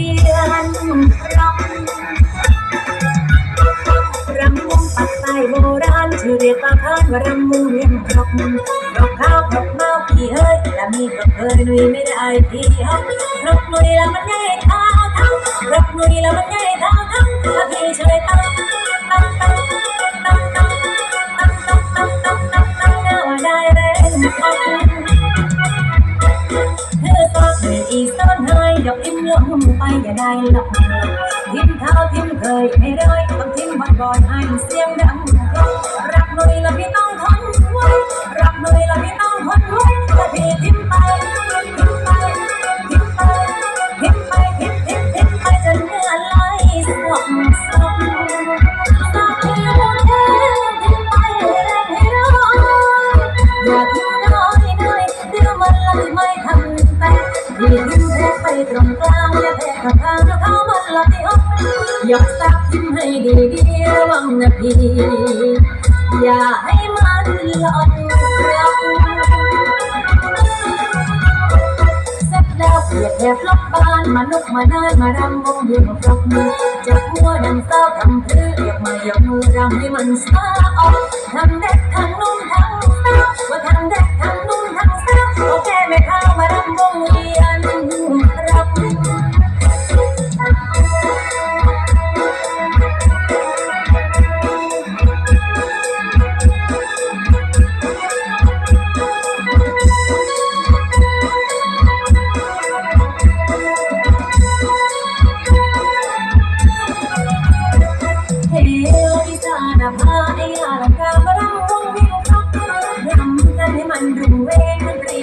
อนรำรำวงปักใตโบราณชื่อเรียกว่าว่ารำวงเวียนครบครบข้าวครบเมาพี่เอ้ยและมีก็เคยนุยไม่ได้พี่เฮาครบนุยแล้วมันใหญ่ท้าท้งครบนุยแล้วมันใหญ่ท้าท้งถ้าพี่ช่วยตั้งตั้งตั้งตั้งตั้งตั้งตั้งตั้งตั้งตั้งตั้งเอาได้เลย ลงไปอย่าได้หลอกทิมเท้าทิมเคยไม่ร้อยต้องทิมบ่อยๆให้เสียงดังกรรักหน่อยละพี่ต้องทนไว้รักหน่อยละพี่ต้องทนไว้ถ้าพี่ทิมไปทิมไปทิมไปทิมไปทิมทิมทิมไปจนเนื้อไหลสวมสมสามีโมเดลทิมไปให้แรงให้ร้อยอย่าทิ้งน้อยน้อยเดี๋ยวมันละไม่ทันไปพี่ทิมแพ้ไปตรง กลางอย่าแพ้ข้างข้าลามันละที่อกยกซักทิมให้ดีเดีระวังนะพี่อย่าให้มันหล่นรักเสร็จแล้วเปียบแทบลบบ้านมาลุกมานานมารำวงเวียนปรบมือจับหัวดังเศร้าทำเพรือเรียกมายกมือรำให้มันซาออกทั้งเด็กทั้งนุ่มทั้งสาวว่าทั้งเด็กทั้งนุ่มทั้งสาวโอเคไม่เข้ามารำวง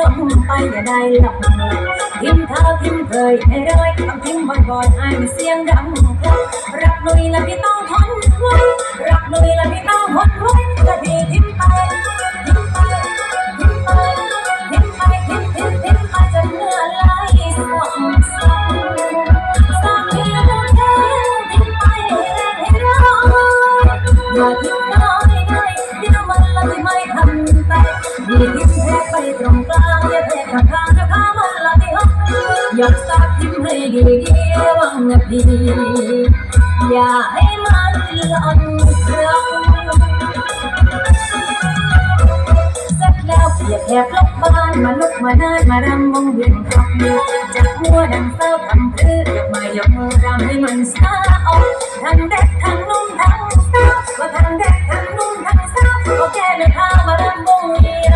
ลงไปอย่าได้หลับทิ้งเท้าทิ้งเคยให้ร้อยต้องทิ้งบ่อยๆให้เสียงดังรักหนุ่ยละพี่ต้องทน อยากสักทิ้ให้ดีเดียวนาทีอย่าให้มันเลือนเลือนสักแล้วเปียแหกลบบ้านมาลุกมาเดินมารำวงเวียนครอบมือจากหัวดังเศร้าทำเพื่อมายกมือรำให้มันสาออกทั้งเด็กทั้งนุ่มทั้งสาวก็ทั้งเด็กทั้งนุ่มทั้งสาวโอเคไม่พามารำวงเวียน